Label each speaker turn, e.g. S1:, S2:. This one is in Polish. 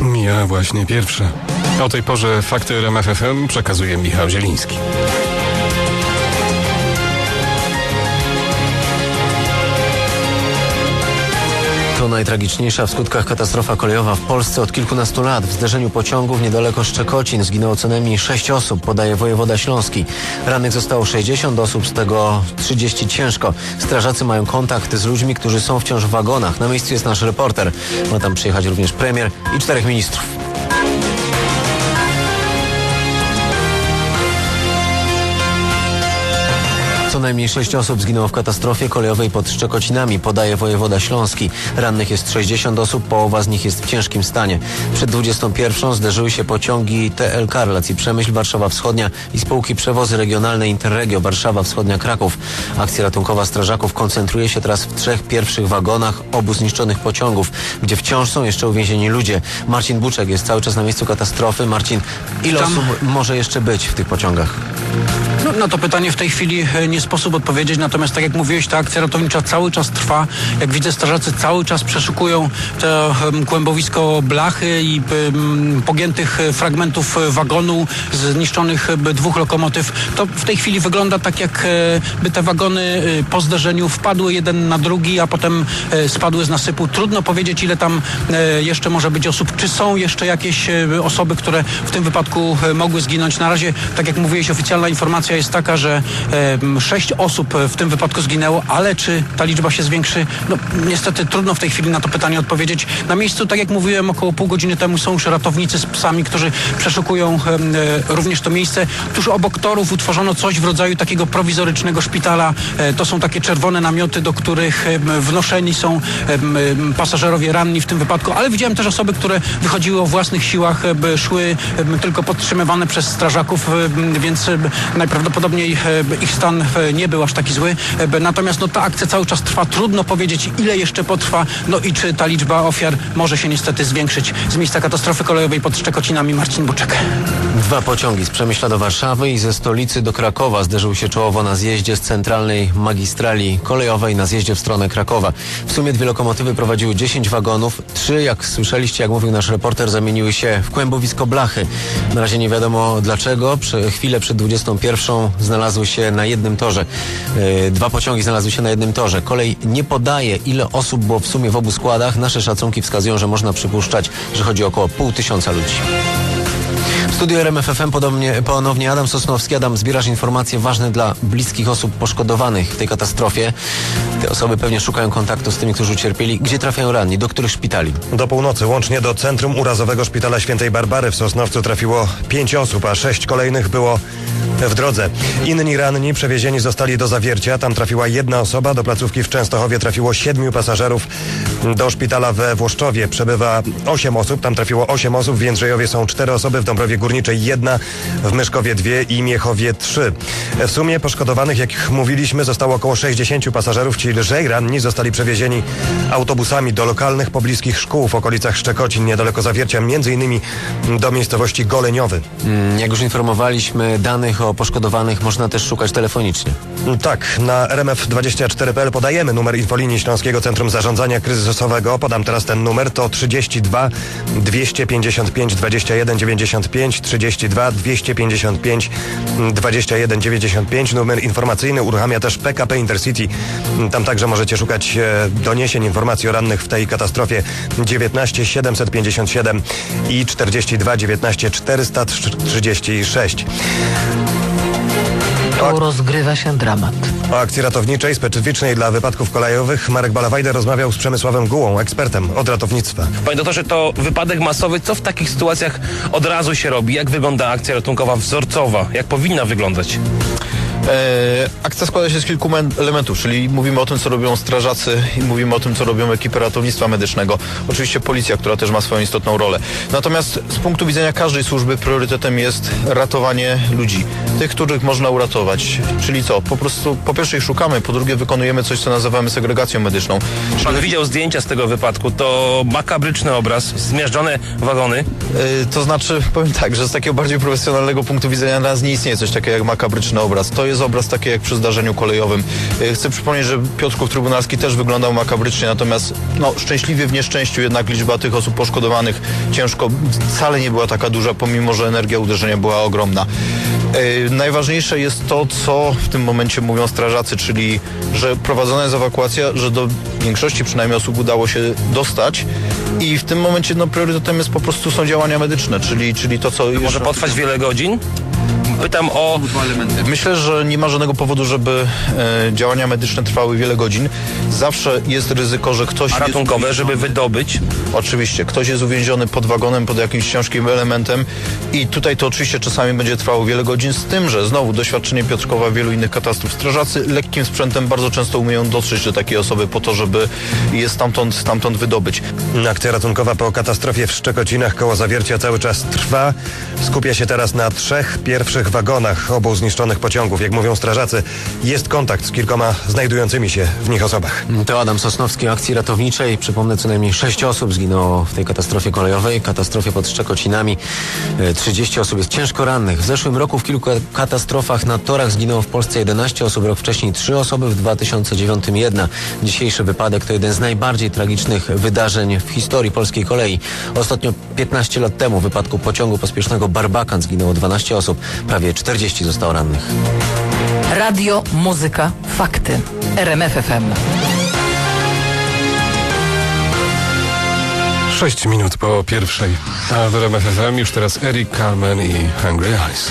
S1: Mija właśnie pierwsza. O tej porze fakty RMFFM przekazuje Michał Zieliński.
S2: To najtragiczniejsza w skutkach katastrofa kolejowa w Polsce od kilkunastu lat. W zderzeniu pociągów niedaleko Szczekocin zginęło co najmniej 6 osób, podaje wojewoda śląski. Rannych zostało 60 osób, z tego 30 ciężko. Strażacy mają kontakt z ludźmi, którzy są wciąż w wagonach. Na miejscu jest nasz reporter. Ma tam przyjechać również premier i czterech ministrów. Co najmniej sześć osób zginęło w katastrofie kolejowej pod Szczekocinami, podaje wojewoda śląski. Rannych jest 60 osób, połowa z nich jest w ciężkim stanie. Przed 21 zderzyły się pociągi TLK relacji Przemyśl Warszawa Wschodnia i spółki przewozy regionalne Interregio Warszawa Wschodnia Kraków. Akcja ratunkowa strażaków koncentruje się teraz w trzech pierwszych wagonach obu zniszczonych pociągów, gdzie wciąż są jeszcze uwięzieni ludzie. Marcin Buczek jest cały czas na miejscu katastrofy. Marcin, ile
S3: Tam-
S2: osób może jeszcze być w tych pociągach?
S3: Na to pytanie w tej chwili e, nie sposób odpowiedzieć, natomiast tak jak mówiłeś, ta akcja ratownicza cały czas trwa. Jak widzę, strażacy cały czas przeszukują to kłębowisko blachy i pogiętych e, fragmentów e, wagonu, zniszczonych dwóch lokomotyw. To w tej chwili wygląda tak, jak e, by te wagony po zderzeniu wpadły jeden na drugi, a potem spadły z nasypu. Trudno powiedzieć, ile tam jeszcze może być osób. Czy są jeszcze jakieś osoby, które w tym wypadku mogły zginąć? Na razie, tak jak mówiłeś, oficjalna informacja jest taka, że e, sześć osób e, w tym wypadku zginęło, ale czy ta liczba się zwiększy? No niestety trudno w tej chwili na to pytanie odpowiedzieć. Na miejscu, tak jak mówiłem, około pół godziny temu są już ratownicy z psami, którzy przeszukują e, również to miejsce. Tuż obok torów utworzono coś w rodzaju takiego prowizorycznego szpitala. E, to są takie czerwone namioty, do których wnoszeni są pasażerowie ranni w tym wypadku, ale widziałem też osoby, które wychodziły o własnych siłach, em, szły tylko podtrzymywane przez strażaków, więc em, najprawdopodobniej em, ich stan e, nie był aż taki zły. Em, Natomiast no, ta akcja cały czas trwa. Trudno powiedzieć, ile jeszcze potrwa, no i czy ta liczba ofiar może się niestety zwiększyć. Z miejsca katastrofy kolejowej pod Szczekocinami Marcin Buczek.
S2: Dwa pociągi z Przemyśla do Warszawy i ze stolicy do Krakowa zderzyły się czołowo na zjeździe z centralnej magistrali kolejowej na zjeździe w stronę Krakowa. W sumie dwie lokomotywy prowadziły 10 wagonów. Trzy, jak słyszeliście, jak mówił nasz reporter, zamieniły się w kłębowisko blachy. Na razie nie wiadomo dlaczego. Prze chwilę przed 21 znalazły się na jednym torze. Yy, dwa pociągi znalazły się na jednym torze. Kolej nie podaje, ile osób było w sumie w obu składach. Nasze szacunki wskazują, że można przypuszczać, że chodzi o około pół tysiąca ludzi. W studiu RMFFM podobnie, ponownie Adam Sosnowski. Adam, zbierasz informacje ważne dla bliskich osób poszkodowanych w tej katastrofie. Te osoby pewnie szukają kontaktu z tymi, którzy ucierpieli. Gdzie trafiają ranni? Do których szpitali?
S4: Do północy łącznie do Centrum Urazowego Szpitala Świętej Barbary w Sosnowcu trafiło pięć osób, a sześć kolejnych było w drodze. Inni ranni przewiezieni zostali do Zawiercia. Tam trafiła jedna osoba. Do placówki w Częstochowie trafiło siedmiu pasażerów. Do szpitala we Włoszczowie przebywa osiem osób. Tam trafiło osiem osób. W Jędrzejowie są cztery osoby. W Dąbrowie Górniczej jedna. W Myszkowie dwie i Miechowie trzy. W sumie poszkodowanych, jak mówiliśmy, zostało około 60 pasażerów. Ci lżej ranni zostali przewiezieni autobusami do lokalnych pobliskich szkół w okolicach Szczekocin, niedaleko Zawiercia, między innymi do miejscowości Goleniowy.
S2: Mm, Jak już informowaliśmy, danych o poszkodowanych można też szukać telefonicznie.
S4: Tak, na RMF24.pl podajemy numer infolinii Śląskiego Centrum Zarządzania Kryzysowego. Podam teraz ten numer. To 32 255 21 95 32 255 21 95. Numer informacyjny uruchamia też PKP Intercity. Tam także możecie szukać e, doniesień, informacji o rannych w tej katastrofie 19 757 i 42 19 436.
S5: Tu rozgrywa się dramat.
S4: O akcji ratowniczej specyficznej dla wypadków kolejowych Marek Balawajder rozmawiał z Przemysławem Gułą, ekspertem od ratownictwa.
S6: Panie doktorze, to wypadek masowy. Co w takich sytuacjach od razu się robi? Jak wygląda akcja ratunkowa wzorcowa? Jak powinna wyglądać?
S7: E, akcja składa się z kilku men- elementów, czyli mówimy o tym, co robią strażacy i mówimy o tym, co robią ekipy ratownictwa medycznego. Oczywiście policja, która też ma swoją istotną rolę. Natomiast z punktu widzenia każdej służby priorytetem jest ratowanie ludzi. Tych, których można uratować. Czyli co? Po prostu po pierwsze ich szukamy, po drugie wykonujemy coś, co nazywamy segregacją medyczną.
S6: Pan widział zdjęcia z tego wypadku. To makabryczny obraz, zmiażdżone wagony.
S7: E, to znaczy, powiem tak, że z takiego bardziej profesjonalnego punktu widzenia nas nie istnieje coś takiego jak makabryczny obraz. To jest jest obraz taki jak przy zdarzeniu kolejowym. E, Chcę przypomnieć, że Piotrków Trybunalski też wyglądał makabrycznie, natomiast no, szczęśliwie w nieszczęściu jednak liczba tych osób poszkodowanych ciężko wcale nie była taka duża, pomimo że energia uderzenia była ogromna. E, Najważniejsze jest to, co w tym momencie mówią strażacy, czyli że prowadzona jest ewakuacja, że do większości przynajmniej osób udało się dostać i w tym momencie no, priorytetem jest po prostu są działania medyczne, czyli, czyli to, co...
S6: Może potrwać wiele godzin? Pytam o
S7: Myślę, że nie ma żadnego powodu, żeby e, działania medyczne trwały wiele godzin. Zawsze jest ryzyko, że ktoś... jest
S6: ratunkowe, żeby wydobyć.
S7: Oczywiście, ktoś jest uwięziony pod wagonem, pod jakimś ciężkim elementem i tutaj to oczywiście czasami będzie trwało wiele godzin, z tym, że znowu doświadczenie Piotrkowa, wielu innych katastrof. Strażacy lekkim sprzętem bardzo często umieją dotrzeć do takiej osoby po to, żeby je stamtąd, stamtąd wydobyć.
S4: Akcja ratunkowa po katastrofie w Szczekocinach koło zawiercia cały czas trwa. Skupia się teraz na trzech pierwszych wagonach obu zniszczonych pociągów. Jak mówią strażacy, jest kontakt z kilkoma znajdującymi się w nich osobach.
S2: To Adam Sosnowski akcji ratowniczej. Przypomnę, co najmniej 6 osób zginęło w tej katastrofie kolejowej, katastrofie pod Szczekocinami. E, 30 osób jest ciężko rannych. W zeszłym roku w kilku katastrofach na torach zginęło w Polsce 11 osób, rok wcześniej 3 osoby, w 2009 jedna. Dzisiejszy wypadek to jeden z najbardziej tragicznych wydarzeń w historii polskiej kolei. Ostatnio 15 lat temu w wypadku pociągu pospiesznego Barbakan zginęło 12 osób, prawie 40 zostało rannych.
S5: Radio, muzyka, fakty. RMF FM.
S1: 6 minut po pierwszej. A w RMF FM już teraz Eric Carmen i Hungry Eyes.